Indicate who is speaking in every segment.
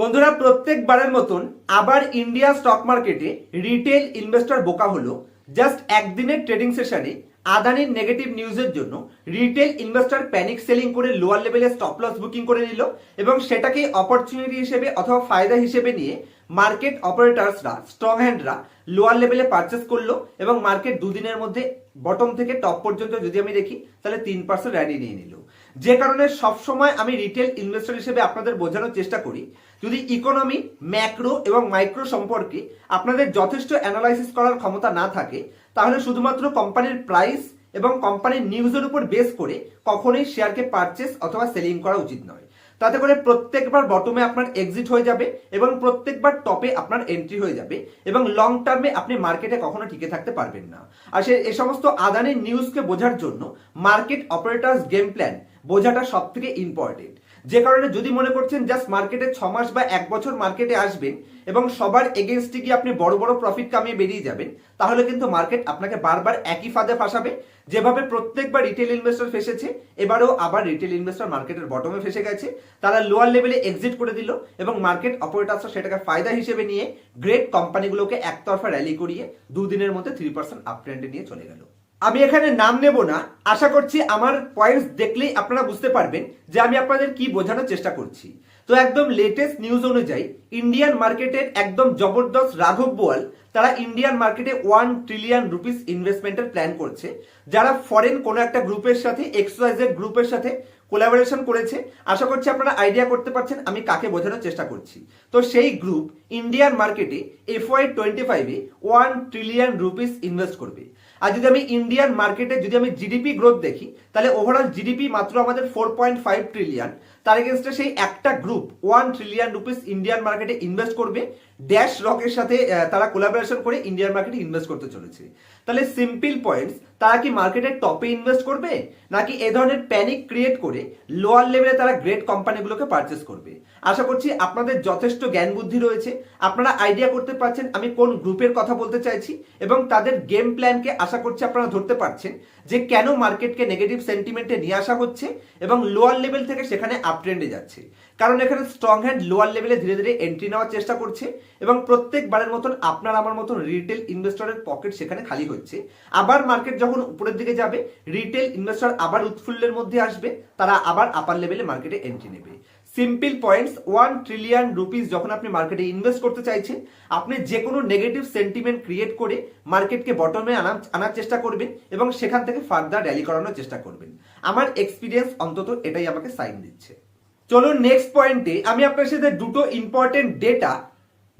Speaker 1: বন্ধুরা, প্রত্যেকবারের মতন আবার ইন্ডিয়া স্টক মার্কেটে রিটেল ইনভেস্টর বোকা হলো। জাস্ট একদিনের ট্রেডিং সেশনে আদানির নেগেটিভ নিউজের জন্য retail investor panic selling lower lower লেভেলে স্টপ লস বুকিং করে নিল এবং সেটাকে অপরচুনিটি হিসেবে অথবা ফায়দা হিসেবে নিয়ে মার্কেট অপারেটার্সরা স্ট্রং হ্যান্ডরা লোয়ার লেভেলে পারচেস করল এবং মার্কেট দুদিনের মধ্যে বটম থেকে টপ পর্যন্ত যদি আমি দেখি, তাহলে তিন পার্সেন্ট র্যালি নিয়ে নিল। যে কারণে সবসময় আমি রিটেল ইনভেস্টর হিসেবে আপনাদের বোঝানোর চেষ্টা করি, যদি ইকোনমি ম্যাক্রো এবং মাইক্রো সম্পর্কে আপনাদের যথেষ্ট অ্যানালাইসিস করার ক্ষমতা না থাকে, তাহলে শুধুমাত্র কোম্পানির প্রাইস এবং কোম্পানির নিউজের উপর বেস করে কখনোই শেয়ারকে পারচেস অথবা সেলিং করা উচিত নয়। তাতে করে প্রত্যেকবার বটমে আপনার এক্সিট হয়ে যাবে এবং প্রত্যেকবার টপে আপনার এন্ট্রি হয়ে যাবে এবং লং টার্মে আপনি মার্কেটে কখনো টিকে থাকতে পারবেন না। আর সে, এ সমস্ত আদানির নিউজকে বোঝার জন্য মার্কেট অপারেটার্স গেম প্ল্যান বোঝাটা সব থেকে ইম্পর্টেন্ট যে কারণে যদি মনে করছেন জাস্ট মার্কেটে ছ মাস বা এক বছর মার্কেটে আসবেন এবং সবার এগেনস্টে গিয়ে আপনি বড় বড় প্রফিট কামিয়ে বেরিয়ে যাবেন, তাহলে কিন্তু মার্কেট আপনাকে বারবার একই ফাঁদে ফাঁসাবে। যেভাবে প্রত্যেকবার রিটেল ইনভেস্টর ফেসেছে, এবারেও আবার রিটেল ইনভেস্টর মার্কেটের বটমে ফেসে গেছে। তারা লোয়ার লেভেলে এক্সিট করে দিল এবং মার্কেট অপারেটার্সরা সেটাকে ফায়দা হিসেবে নিয়ে গ্রেট কোম্পানিগুলোকে একতরফা র্যালি করিয়ে দুদিনের মধ্যে থ্রি পার্সেন্ট আপ ট্রেন্ডে নিয়ে চলে গেল। আমি এখানে নাম নেব না। আশা করছি আমার পয়েন্টস দেখলেই আপনারা বুঝতে পারবেন যে আমি আপনাদের কি বোঝানোর চেষ্টা করছি। তো একদম লেটেস্ট নিউজ অনুযায়ী ইন্ডিয়ান মার্কেটের একদম জবরদস্ত রাঘব বোয়াল, তারা ইন্ডিয়ান মার্কেটে ওয়ান ট্রিলিয়ন রুপিস ইনভেস্টমেন্টের প্ল্যান করছে। যারা ফরেন কোনো একটা গ্রুপের সাথে এক্সওয়াইজেড গ্রুপের সাথে কোলাবোরেশন করেছে, আশা করছি আপনারা আইডিয়া করতে পারছেন আমি কাকে বোঝানোর চেষ্টা করছি। তো সেই গ্রুপ ইন্ডিয়ান মার্কেটে এফওয়াই টোয়েন্টি ফাইভে ওয়ান ট্রিলিয়ন রুপিস ইনভেস্ট করবে। আর যদি আমি ইন্ডিয়ান মার্কেটে যদি আমি জিডিপি গ্রোথ দেখি, তাহলে ওভারঅল জিডিপি মাত্র আমাদের ফোর পয়েন্ট ফাইভ ট্রিলিয়ন তার এগেনস্টে সেই একটা group one trillion rupees Indian মার্কেটে ইনভেস্ট করবে। ড্যাশ রকের সাথে তারা কোলাবোরেশন করে ইন্ডিয়ান মার্কেটে ইনভেস্ট করতে চলেছে। তাহলে সিম্পল পয়েন্টস তারা কি মার্কেটের টপে ইনভেস্ট করবে? নাকি এ ধরনের প্যানিক ক্রিয়েট করে লোয়ার লেভেলে তারা গ্রেট কোম্পানিগুলোকে পারচেস করবে? আশা করছি আপনাদের যথেষ্ট জ্ঞান বুদ্ধি রয়েছে। আপনারা আইডিয়া করতে পারছেন আমি কোন গ্রুপের কথা বলতে চাইছি এবং তাদের গেম প্ল্যানকে আশা করছি আপনারা ধরতে পারছেন যে কেন মার্কেটকে নেগেটিভ সেন্টিমেন্টে নিয়ে আসা হচ্ছে এবং লোয়ার লেভেল থেকে সেখানে আপ ট্রেন্ডে যাচ্ছে। কারণ এখানে স্ট্রং হ্যান্ড লোয়ার লেভেলে ধীরে ধীরে এন্ট্রি নেওয়ার চেষ্টা করছে এবং প্রত্যেকবারের মতন আপনার আমার মতন রিটেল ইনভেস্টরের পকেট সেখানে খালি হচ্ছে। আবার মার্কেট যখন উপরের দিকে যাবে রিটেল ইনভেস্টর আবার উৎফুল্লের মধ্যে আসবে, তারা আবার আপার লেভেলে মার্কেটে এন্ট্রি নেবে। Simple points one trillion rupees যখন আপনি মার্কেটে ইনভেস্ট করতে চাইছেন, আপনি যে কোনো নেগেটিভ সেন্টিমেন্ট ক্রিয়েট করে মার্কেটকে বটমে আনা আনার চেষ্টা করবেন এবং সেখান থেকে ফার্দার র্যালি করানোর চেষ্টা করবেন। আমার এক্সপিরিয়েন্স অন্তত এটাই আমাকে সাইন দিচ্ছে। চলুন নেক্সট পয়েন্টে আমি আপনার সাথে দুটো ইম্পর্টেন্ট ডেটা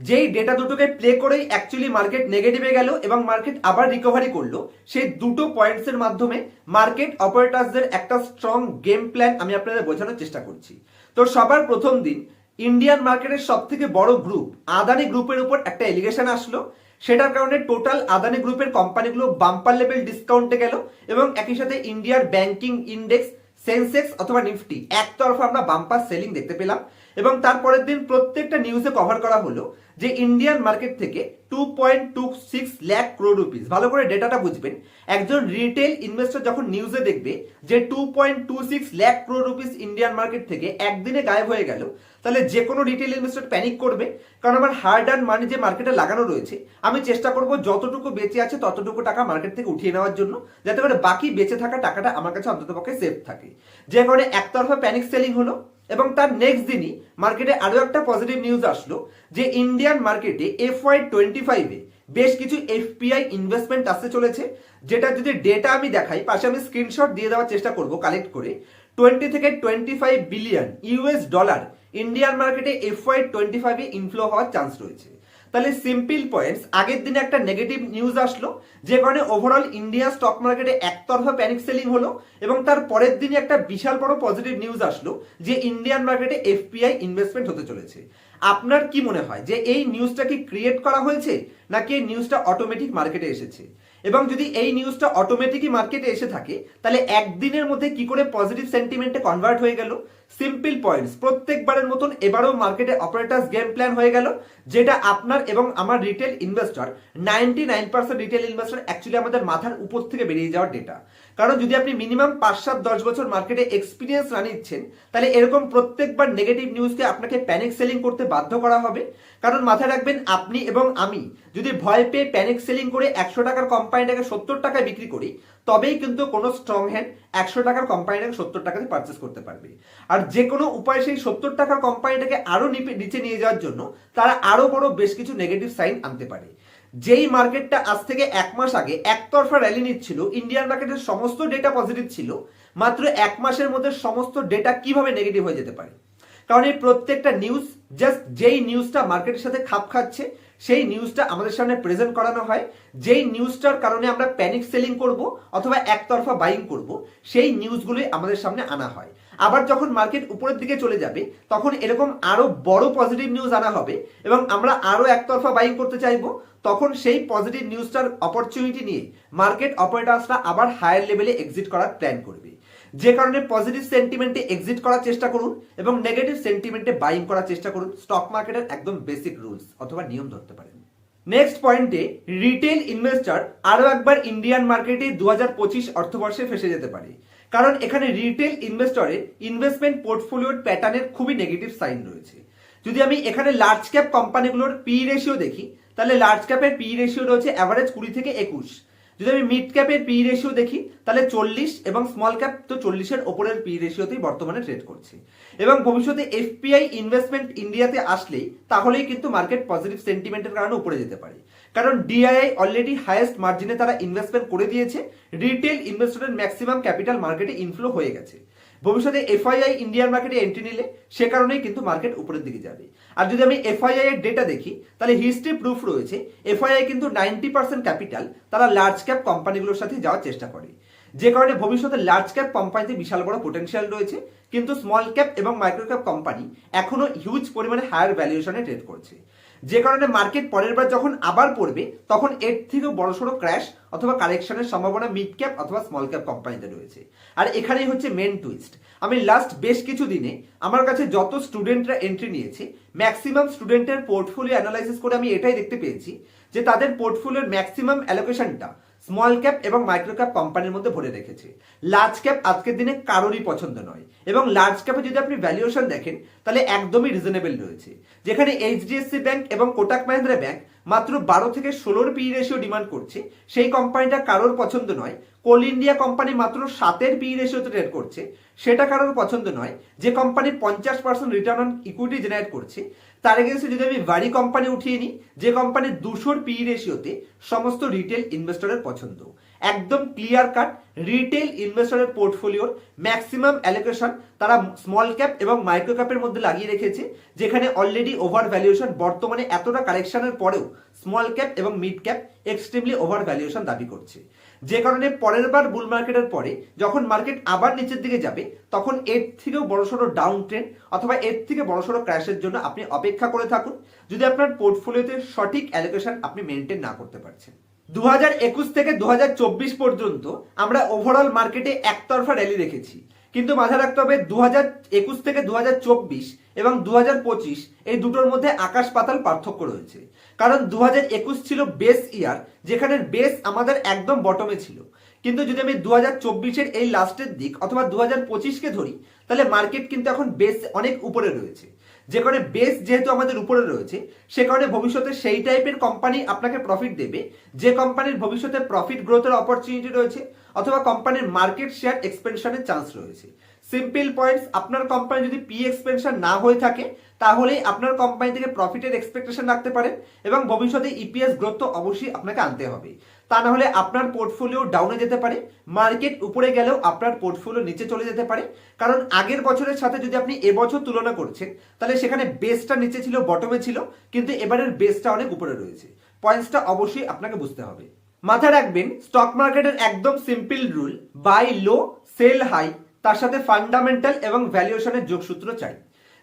Speaker 1: যেই ডেটা দুটোকে প্লে করেই অ্যাকচুয়ালি মার্কেট নেগেটিভে গেল এবং মার্কেট আবার রিকভারি করল, সেই দুটো পয়েন্টসের মাধ্যমে মার্কেট অপারেটার্সদের একটা স্ট্রং গেম প্ল্যান আমি আপনাদের বোঝানোর চেষ্টা করছি। তো সবার প্রথম দিন ইন্ডিয়ান মার্কেটের সব থেকে বড় গ্রুপ আদানি গ্রুপের উপর একটা এলিগেশন আসলো। সেটার কারণে টোটাল আদানি গ্রুপের কোম্পানিগুলো বাম্পার লেভেল ডিসকাউন্টে গেল এবং একই সাথে ইন্ডিয়ার ব্যাংকিং ইন্ডেক্স সেন্সেক্স অথবা নিফটি একতরফা আমরা বাম্পার সেলিং দেখতে পেলাম। এবং তারপরের দিন প্রত্যেকটা নিউজে কভার করা হলো। যে ইন্ডিয়ান মার্কেট থেকে two point two six lakh crore rupees ভালো করে ডেটাটা বুঝবেন, একজন রিটেল ইনভেস্টর যখন নিউজে দেখবে যে two point two six lakh crore rupees Indian market থেকে একদিনে গায়েব হয়ে গেল, তাহলে যে কোনো রিটেল ইনভেস্টর প্যানিক করবে। কারণ আমার হার্ড অ্যান্ড মানি যে মার্কেটে লাগানো রয়েছে, আমি চেষ্টা করব যতটুকু বেঁচে আছে ততটুকু টাকা মার্কেট থেকে উঠিয়ে নেওয়ার জন্য, যাতে করে বাকি বেঁচে থাকা টাকাটা আমার কাছে অন্ততপক্ষে সেফ থাকে। যে কারণে একতরফা প্যানিক সেলিং হলো এবং তার নেক্সট দিনই মার্কেটে আরও একটা পজিটিভ নিউজ আসলো যে ইন্ডিয়ান মার্কেটে এফ ওয়াই টোয়েন্টি ফাইভে বেশ কিছু এফপিআই ইনভেস্টমেন্ট আসতে চলেছে, যেটা যদি ডেটা আমি দেখাই, পাশে আমি স্ক্রিনশট দিয়ে দেওয়ার চেষ্টা করব কালেক্ট করে টোয়েন্টি থেকে twenty five billion US dollar Indian মার্কেটে এফ ওয়াই টোয়েন্টি ফাইভে ইনফ্লো হওয়ার চান্স রয়েছে। তাহলে সিম্পল পয়েন্টস আগের দিনে একটা নেগেটিভ নিউজ আসলো, যে কারণে ওভারঅল ইন্ডিয়া স্টক মার্কেটে একতরফা প্যানিক সেলিং হলো, এবং তার পরের দিনে একটা বিশাল বড় পজিটিভ নিউজ আসলো, যে ইন্ডিয়ান মার্কেটে এফপিআই ইনভেস্টমেন্ট হতে চলেছে। আপনার কি মনে হয় যে এই নিউজটা কি ক্রিয়েট করা হয়েছে, নাকি এই নিউজটা অটোমেটিক মার্কেটে এসেছে? এবং যদি এই নিউজটা অটোমেটিকই মার্কেটে এসে থাকে, তাহলে একদিনের মধ্যে কি করে পজিটিভ সেন্টিমেন্টে কনভার্ট হয়ে গেল? সিম্পল পয়েন্টস প্রত্যেকবারের মতন এবারেও মার্কেটে অপারেটার্স গেম প্ল্যান হয়ে গেল, যেটা আপনার এবং আমার retail investor ninety nine percent retail investor actually আমাদের মাথার উপর থেকে বেরিয়ে যাওয়ার ডেটা কারণ যদি আপনি মিনিমাম পাঁচ সাত দশ বছর মার্কেটে এক্সপিরিয়েন্স না নিচ্ছেন, তাহলে এরকম প্রত্যেকবার নেগেটিভ নিউজকে আপনাকে প্যানিক সেলিং করতে বাধ্য করা হবে। কারণ মাথায় রাখবেন, আপনি এবং আমি যদি ভয় পেয়ে প্যানিক সেলিং করে একশো টাকার কোম্পানিটাকে সত্তর টাকায় বিক্রি করি, তবেই কিন্তু কোনো স্ট্রং হ্যান্ড একশো টাকার কোম্পানিটাকে সত্তর টাকাতে পারচেস করতে পারবে। আর যে কোনো উপায় সেই সত্তর টাকার কোম্পানিটাকে আরও নিচে নিয়ে যাওয়ার জন্য তারা আরও বড় বেশ কিছু নেগেটিভ সাইন আনতে পারে। যেই মার্কেটটা আজ থেকে এক মাস আগে একতরফা র্যালি নিচ্ছিল ইন্ডিয়ান মার্কেটের সমস্ত ডেটা পজিটিভ ছিল, মাত্র এক মাসের মধ্যে সমস্ত ডেটা কীভাবে নেগেটিভ হয়ে যেতে পারে? কারণ এই প্রত্যেকটা নিউজ জাস্ট যেই নিউজটা মার্কেটের সাথে খাপ খাচ্ছে সেই নিউজটা আমাদের সামনে প্রেজেন্ট করানো হয়। যেই নিউজটার কারণে আমরা প্যানিক সেলিং করব অথবা একতরফা বাইং করব, সেই নিউজগুলোই আমাদের সামনে আনা হয়। আবার যখন মার্কেট উপরের দিকে চলে যাবে, তখন এরকম আরও বড় পজিটিভ নিউজ আনা হবে এবং আমরা আরও একতরফা বাইং করতে চাইব, তখন সেই পজিটিভ নিউজটার অপরচুনিটি নিয়ে মার্কেট অপারেটার্সরা আবার হায়ার লেভেলে এক্সিট করার প্ল্যান করবে। যে কারণে পজিটিভ সেন্টিমেন্টে এক্সিট করার চেষ্টা করুন এবং নেগেটিভ সেন্টিমেন্টে বাইং করার চেষ্টা করুন। স্টক মার্কেটের একদম বেসিক রুলস অথবা নিয়ম ধরতে পারেন। নেক্সট পয়েন্টে রিটেল ইনভেস্টর আরও একবার ইন্ডিয়ান মার্কেটে দু হাজার পঁচিশ অর্থবর্ষে ফেসে যেতে পারে। কারণ এখানে রিটেল ইনভেস্টরের ইনভেস্টমেন্ট পোর্টফোলিওর প্যাটার্নের খুবই নেগেটিভ সাইন রয়েছে। যদি আমি এখানে লার্জ ক্যাপ কোম্পানিগুলোর পি রেশিও দেখি, তাহলে লার্জ ক্যাপের পি রেশিও রয়েছে অ্যাভারেজ কুড়ি থেকে একুশ। যদি আমি মিড ক্যাপের পি রেশিও দেখি, তাহলে চল্লিশ এবং স্মল ক্যাপ তো চল্লিশের ওপরের পি রেশিওতেই বর্তমানে ট্রেড করছে। এবং ভবিষ্যতে এফপিআই ইনভেস্টমেন্ট ইন্ডিয়াতে আসলেই, তাহলেই কিন্তু মার্কেট পজিটিভ সেন্টিমেন্টের কারণে উপরে যেতে পারে। কারণ ডিআইআই অলরেডি হায়েস্ট মার্জিনে তারা ইনভেস্টমেন্ট করে দিয়েছে রিটেল ইনভেস্টরের ম্যাক্সিমাম ক্যাপিটাল মার্কেটে ইনফ্লো হয়ে গেছে। ভবিষ্যতে এফআইআই ইন্ডিয়ান মার্কেটে এন্ট্রি নিলে সে কারণেই কিন্তু মার্কেট উপরের দিকে যাবে। আর যদি আমি এফআইআই এর ডেটা দেখি, তাহলে হিস্ট্রি প্রুফ রয়েছে এফআইআই কিন্তু নাইনটি পার্সেন্ট ক্যাপিটাল তারা লার্জ ক্যাপ কোম্পানিগুলোর সাথে যাওয়ার চেষ্টা করে। যে কারণে ভবিষ্যতে লার্জ ক্যাপ কোম্পানিতে বিশাল বড় পোটেনশিয়াল রয়েছে, কিন্তু স্মল ক্যাপ এবং মাইক্রো ক্যাপ কোম্পানি এখনও হিউজ পরিমাণে হায়ার ভ্যালুয়েশনে ট্রেড করছে। যে কারণে মার্কেট পরের বার যখন আবার পড়বে, তখন এর থেকেও বড়সড় ক্র্যাশ অথবা কারেকশনের সম্ভাবনা মিড ক্যাপ অথবা স্মল ক্যাপ কোম্পানিতে রয়েছে। আর এখানেই হচ্ছে মেন টুইস্ট আমি লাস্ট বেশ কিছু দিনে আমার কাছে যত স্টুডেন্টরা এন্ট্রি নিয়েছে ম্যাক্সিমাম স্টুডেন্টের পোর্টফোলিও অ্যানালাইসিস করে আমি এটাই দেখতে পেয়েছি যে তাদের পোর্টফোলিওর ম্যাক্সিমাম অ্যালোকেশনটা স্মল ক্যাপ এবং মাইক্রো ক্যাপ কোম্পানির মধ্যে ভরে রেখেছে। লার্জ ক্যাপ আজকের দিনে কারোরই পছন্দ নয়। এবং লার্জ ক্যাপে যদি আপনি ভ্যালুয়েশন দেখেন, তাহলে একদমই রিজনেবল রয়েছে। যেখানে এইচডিএফসি ব্যাংক এবং কোটাক মাহিন্দ্রা ব্যাংক মাত্র বারো থেকে ষোলোর পি রেশিও ডিমান্ড করছে। সেই কোম্পানিটা কারোর পছন্দ নয়। কোল ইন্ডিয়া কোম্পানি মাত্র সাতের পি রেশিওতে ট্রেড করছে। সেটা কারোর পছন্দ নয়। যে কোম্পানি পঞ্চাশ percent return on equity generate করছে, তার এগেন্সে যদি আমি বাড়ি কোম্পানি উঠিয়ে নিই, যে কোম্পানি দুশোর পি রেশিওতে সমস্ত রিটেল ইনভেস্টরের পছন্দ। একদম ক্লিয়ার কাট রিটেল ইনভেস্টরের পোর্টফোলিওর ম্যাক্সিমাম অ্যালোকেশন তারা স্মল ক্যাপ এবং মাইক্রো ক্যাপের মধ্যে লাগিয়ে রেখেছে, যেখানে অলরেডি ওভার ভ্যালুয়েশন বর্তমানে এতটা কারেকশনের পরেও স্মল ক্যাপ এবং mid cap extremely over valuation দাবি করছে। যে কারণে পরের বার বুল মার্কেটের পরে যখন মার্কেট আবার নিচের দিকে যাবে, তখন এর থেকেও বড়সড় ডাউন ট্রেন্ড অথবা এর থেকে বড়সড় ক্র্যাশের জন্য আপনি অপেক্ষা করে থাকুন। যদি আপনার পোর্টফোলিওতে সঠিক অ্যালোকেশন আপনি মেনটেন না করতে পারছেন। দু থেকে দু হাজার চব্বিশ পর্যন্ত আমরা ওভারঅল মার্কেটে একতরফা র্যালি দেখেছি। কিন্তু মাথায় রাখতে হবে দু থেকে দুহাজার চব্বিশ এবং দু হাজার পঁচিশ এই দুটোর মধ্যে আকাশ পাতাল পার্থক্য রয়েছে। কারণ দু ছিল বেস ইয়ার যেখানে বেস আমাদের একদম বটমে ছিল। কিন্তু যদি আমি দু হাজার এই লাস্টের দিক অথবা দু হাজার ধরি, তাহলে মার্কেট কিন্তু এখন বেস অনেক উপরে রয়েছে। যে কারণে বেস যেহেতু আমাদের উপরে রয়েছে, সে কারণে ভবিষ্যতে সেই টাইপের কোম্পানি আপনাকে প্রফিট দেবে। যে কোম্পানির ভবিষ্যতে প্রফিট গ্রোথের অপরচুনিটি রয়েছে, অথবা কোম্পানির মার্কেট শেয়ার এক্সপেনশনের চান্স রয়েছে। সিম্পল পয়েন্টস আপনার কোম্পানি যদি পি এক্সপেনশন না হয়ে থাকে, তাহলে আপনার কোম্পানি থেকে প্রফিটের এক্সপেকটেশন রাখতে পারেন এবং ভবিষ্যতে ইপিএস গ্রোথ তো অবশ্যই আপনাকে আনতে হবে। তা না হলে আপনার পোর্টফোলিও ডাউনে যেতে পারে মার্কেট উপরে গেলেও আপনার পোর্টফোলিও নিচে চলে যেতে পারে। কারণ আগের বছরের সাথে যদি আপনি এবছর তুলনা করছেন, তাহলে সেখানে বেসটা নিচে ছিল বটমে ছিল, কিন্তু এবারের বেসটা অনেক উপরে রয়েছে। পয়েন্টসটা অবশ্যই আপনাকে বুঝতে হবে। মাথায় রাখবেন স্টক মার্কেটের একদম simple rule buy low sell high তার সাথে ফান্ডামেন্টাল এবং ভ্যালুয়েশনের যোগসূত্র চাই।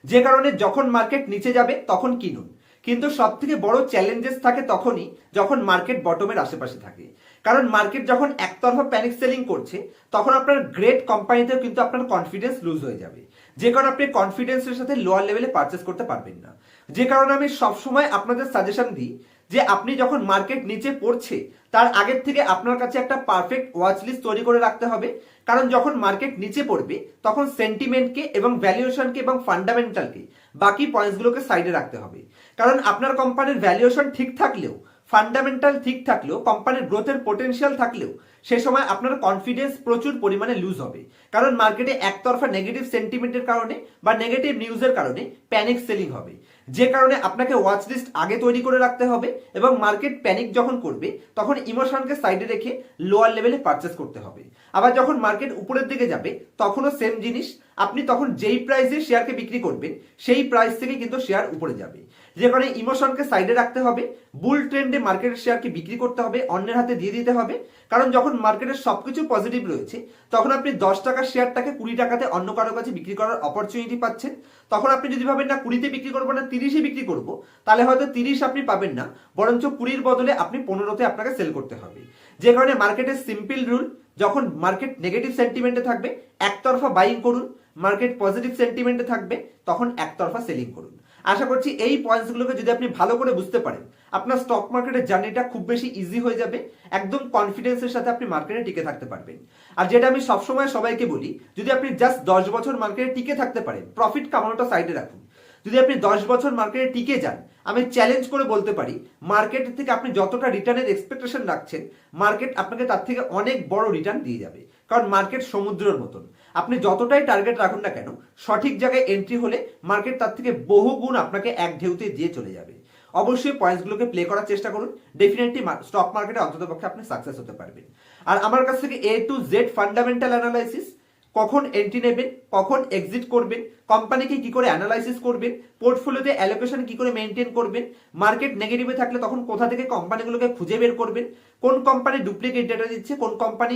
Speaker 1: যে কারণে যখন মার্কেট নিচে যাবে, তখন কিনুন কিন্তু সব থেকে বড় চ্যালেঞ্জেস থাকে তখনই যখন মার্কেট বটমের আশেপাশে থাকে। কারণ মার্কেট যখন একতরফা প্যানিক সেলিং করছে, তখন আপনার গ্রেট কোম্পানিতেও কিন্তু আপনার কনফিডেন্স লুজ হয়ে যাবে। যে কারণে আপনি কনফিডেন্সের সাথে লোয়ার লেভেলে পারচেস করতে পারবেন না। যে কারণে আমি সবসময় আপনাদের সাজেশন দিই যে আপনি যখন মার্কেট নিচে পড়ছে, তার আগের থেকে আপনার কাছে একটা পারফেক্ট ওয়াচ লিস্ট তৈরি করে রাখতে হবে। কারণ যখন মার্কেট নিচে পড়বে, তখন সেন্টিমেন্টকে এবং ভ্যালুয়েশনকে এবং ফান্ডামেন্টালকে বাকি পয়েন্টসগুলোকে সাইডে রাখতে হবে। কারণ আপনার কোম্পানির ভ্যালুয়েশন ঠিক থাকলেও ফান্ডামেন্টাল ঠিক থাকলেও কোম্পানির গ্রোথের পোটেনশিয়াল থাকলেও, সে সময় আপনার কনফিডেন্স প্রচুর পরিমাণে লুজ হবে। কারণ মার্কেটে একতরফা নেগেটিভ সেন্টিমেন্টের কারণে বা নেগেটিভ নিউজের কারণে প্যানিক সেলিং হবে। যে কারণে আপনাকে ওয়াচ লিস্ট আগে তৈরি করে রাখতে হবে এবং মার্কেট প্যানিক যখন করবে, তখন ইমোশনকে সাইডে রেখে লোয়ার লেভেলে পারচেস করতে হবে। আবার যখন মার্কেট উপরের দিকে যাবে, তখনও সেম জিনিস, আপনি তখন যেই প্রাইসে শেয়ারকে বিক্রি করবেন, সেই প্রাইস থেকে কিন্তু শেয়ার উপরে যাবে। যে কারণে ইমোশনকে সাইডে রাখতে হবে বুল ট্রেন্ডে মার্কেটের শেয়ারকে বিক্রি করতে হবে, অন্যের হাতে দিয়ে দিতে হবে। কারণ যখন মার্কেটের সবকিছু পজিটিভ রয়েছে, তখন আপনি দশ টাকার শেয়ারটাকে কুড়ি টাকাতে অন্য কারও কাছে বিক্রি করার অপরচুনিটি পাচ্ছেন। তখন আপনি যদি ভাবেন, না, কুড়িতে বিক্রি করব না, তিরিশে বিক্রি করব তাহলে হয়তো তিরিশ আপনি পাবেন না, বরঞ্চ কুড়ির বদলে আপনি পনেরোতে আপনাকে সেল করতে হবে। যে কারণে মার্কেটের সিম্পল রুল যখন মার্কেট নেগেটিভ সেন্টিমেন্টে থাকবে, একতরফা বাইং করুন। মার্কেট পজিটিভ সেন্টিমেন্টে থাকবে, তখন একতরফা সেলিং করুন। আশা করছি এই পয়েন্টসগুলোকে যদি আপনি ভালো করে বুঝতে পারেন, আপনার স্টক মার্কেটের জার্নিটা খুব বেশি ইজি হয়ে যাবে, একদম কনফিডেন্সের সাথে আপনি মার্কেটে টিকে থাকতে পারবেন। আর যেটা আমি সবসময় সবাইকে বলি, যদি আপনি জাস্ট দশ বছর মার্কেটে টিকে থাকতে পারেন প্রফিট কামানোটা সাইডে রাখুন। যদি আপনি দশ বছর মার্কেটে টিকে যান, আমি চ্যালেঞ্জ করে বলতে পারি মার্কেট থেকে আপনি যতটা রিটার্নের এক্সপেকটেশন রাখছেন মার্কেট আপনাকে তার থেকে অনেক বড় রিটার্ন দিয়ে যাবে। কারণ মার্কেট সমুদ্রের মতন। আপনি যতটাই টার্গেট রাখুন না কেন, সঠিক জায়গায় এন্ট্রি হলে মার্কেট তার থেকে বহু গুণ আপনাকে এক ঢেউতে দিয়ে চলে যাবে। অবশ্যই পয়েন্টসগুলোকে প্লে করার চেষ্টা করুন। ডেফিনেটলি স্টক মার্কেটে অন্ততপক্ষে আপনি সাকসেস হতে পারবেন। আর আমার কাছ থেকে A to Z fundamental analysis কখন এন্ট্রি নেবেন, কখন এক্সিট করবেন কোম্পানিকে কি করে অ্যানালাইসিস করবেন পোর্টফোলিওতে অ্যালোকেশন কি করে মেনটেন করবেন মার্কেট নেগেটিভে থাকলে তখন কোথা থেকে কোম্পানিগুলোকে খুঁজে বের করবেন কোন কোম্পানি ডুপ্লিকেট ডেটা দিচ্ছে, কোন কোম্পানি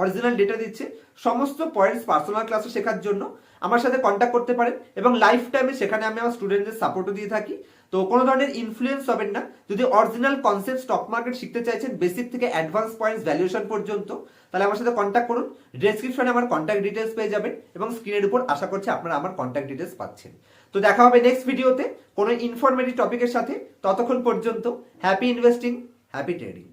Speaker 1: অরিজিনাল ডেটা দিচ্ছে, সমস্ত পয়েন্টস পার্সোনাল ক্লাসে শেখার জন্য আমার সাথে কন্ট্যাক্ট করতে পারেন এবং লাইফ টাইমে সেখানে আমি আমার স্টুডেন্টদের সাপোর্টও দিয়ে থাকি। তো কোনো ধরনের ইনফ্লুয়েন্স হবেন না। যদি অরিজিনাল কনসেপ্ট স্টক মার্কেট শিখতে চাইছেন বেসিক থেকে অ্যাডভান্স পয়েন্টস ভ্যালুয়েশন পর্যন্ত, তাহলে আমার সাথে কন্ট্যাক্ট করুন। ডেসক্রিপশনে আমার কন্ট্যাক্ট ডিটেলস পেয়ে যাবেন এবং স্ক্রিনের উপর আশা করছি আপনারা আমার কন্ট্যাক্ট ডিটেলস পাচ্ছেন। তো দেখা হবে নেক্সট ভিডিওতে কোনো ইনফরমেটিভ টপিকের সাথে। ততক্ষণ পর্যন্ত হ্যাপি ইনভেস্টিং হ্যাপি ট্রেডিং